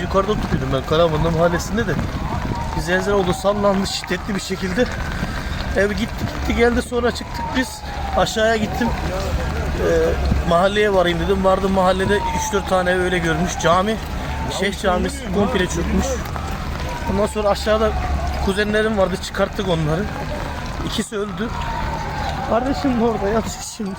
yukarıda oturuyordum ben Karamanlı mahallesinde de. Bir zelzele oldu sallandı şiddetli bir şekilde. Ev gitti gitti geldi sonra çıktık biz. Aşağıya gittim. Ee, mahalleye varayım dedim. Vardım mahallede 3-4 tane öyle görmüş. Cami, Şeyh Camisi komple çökmüş. Ondan sonra aşağıda kuzenlerim vardı çıkarttık onları. İkisi öldü. Kardeşim de orada yatıyor şimdi.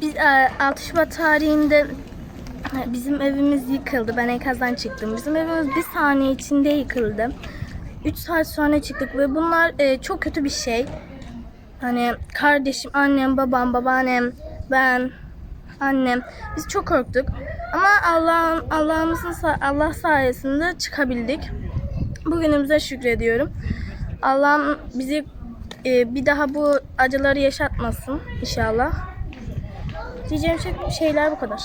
Biz e, 6 Şubat tarihinde e, bizim evimiz yıkıldı. Ben enkazdan çıktım. Bizim evimiz bir saniye içinde yıkıldı. 3 saat sonra çıktık ve bunlar e, çok kötü bir şey. Hani kardeşim, annem, babam, babaannem, ben, annem biz çok korktuk. Ama Allah'ın Allah'ımızın Allah sayesinde çıkabildik. Bugünümüze şükrediyorum. Allah'ım bizi e, bir daha bu acıları yaşatmasın inşallah. Diyeceğim şey, şeyler bu kadar.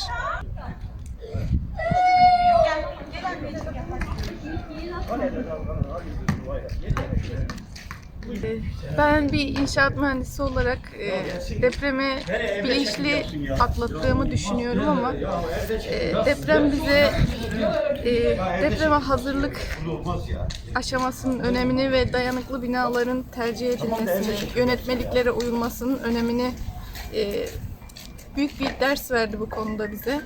Ben bir inşaat mühendisi olarak e, depremi bilinçli atlattığımı düşünüyorum ama e, deprem bize e, depreme hazırlık aşamasının önemini ve dayanıklı binaların tercih edilmesini, yönetmeliklere uyulmasının önemini büyük bir ders verdi bu konuda bize.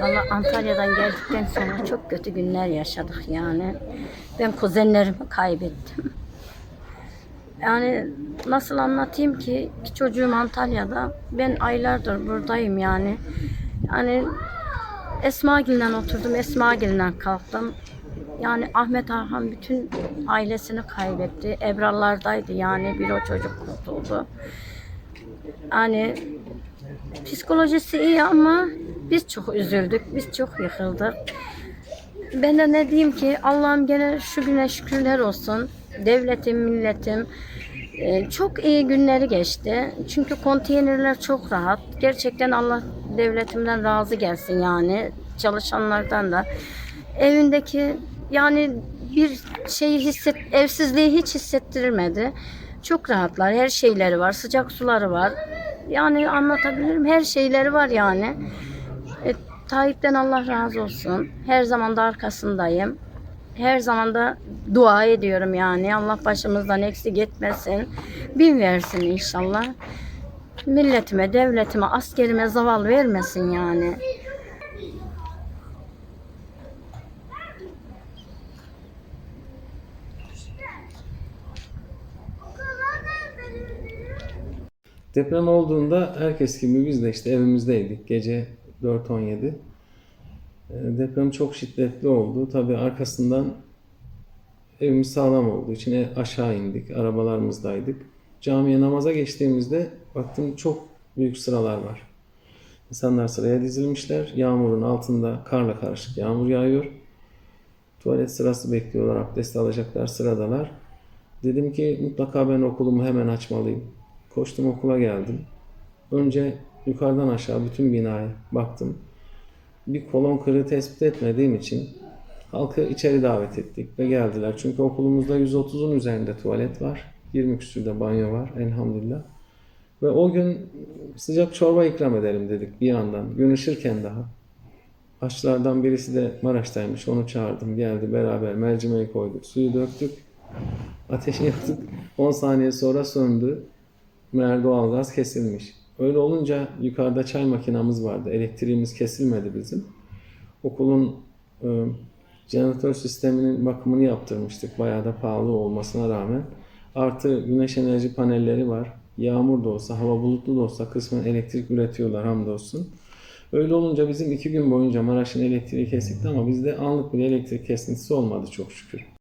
Valla Antalya'dan geldikten sonra çok kötü günler yaşadık yani. Ben kuzenlerimi kaybettim. Yani nasıl anlatayım ki bir çocuğum Antalya'da. Ben aylardır buradayım yani. Yani Esmagil'den oturdum, Esmagil'den kalktım. Yani Ahmet Arhan bütün ailesini kaybetti. Ebrarlardaydı yani bir o çocuk kurtuldu. Yani Psikolojisi iyi ama biz çok üzüldük, biz çok yıkıldık. Ben de ne diyeyim ki Allah'ım gene şu güne şükürler olsun. Devletim, milletim e, çok iyi günleri geçti. Çünkü konteynerler çok rahat. Gerçekten Allah devletimden razı gelsin yani. Çalışanlardan da. Evindeki yani bir şeyi hisset, evsizliği hiç hissettirmedi. Çok rahatlar, her şeyleri var, sıcak suları var. Yani anlatabilirim, her şeyleri var yani. E, Tayyip'ten Allah razı olsun. Her zaman da arkasındayım. Her zaman da dua ediyorum yani. Allah başımızdan eksik etmesin. Bin versin inşallah. Milletime, devletime, askerime zaval vermesin yani. Deprem olduğunda herkes gibi biz de işte evimizdeydik. Gece 4.17. Ee, Deprem çok şiddetli oldu. Tabii arkasından evimiz sağlam olduğu için e- aşağı indik. Arabalarımızdaydık. Camiye namaza geçtiğimizde baktım çok büyük sıralar var. İnsanlar sıraya dizilmişler. Yağmurun altında karla karışık yağmur yağıyor. Tuvalet sırası bekliyorlar. Abdest alacaklar sıradalar. Dedim ki mutlaka ben okulumu hemen açmalıyım. Koştum okula geldim. Önce yukarıdan aşağı bütün binaya baktım. Bir kolon kırığı tespit etmediğim için halkı içeri davet ettik ve geldiler. Çünkü okulumuzda 130'un üzerinde tuvalet var. 20 küsürde banyo var elhamdülillah. Ve o gün sıcak çorba ikram edelim dedik bir yandan. Gün ışırken daha. Aşçılardan birisi de Maraş'taymış. Onu çağırdım. Geldi beraber mercimeği koyduk. Suyu döktük. Ateşi yaktık. 10 saniye sonra söndü. Meğer doğalgaz kesilmiş. Öyle olunca yukarıda çay makinamız vardı. Elektriğimiz kesilmedi bizim. Okulun e, jeneratör sisteminin bakımını yaptırmıştık. Bayağı da pahalı olmasına rağmen. Artı güneş enerji panelleri var. Yağmur da olsa, hava bulutlu da olsa kısmen elektrik üretiyorlar hamdolsun. Öyle olunca bizim iki gün boyunca Maraş'ın elektriği kesikti ama bizde anlık bir elektrik kesintisi olmadı çok şükür.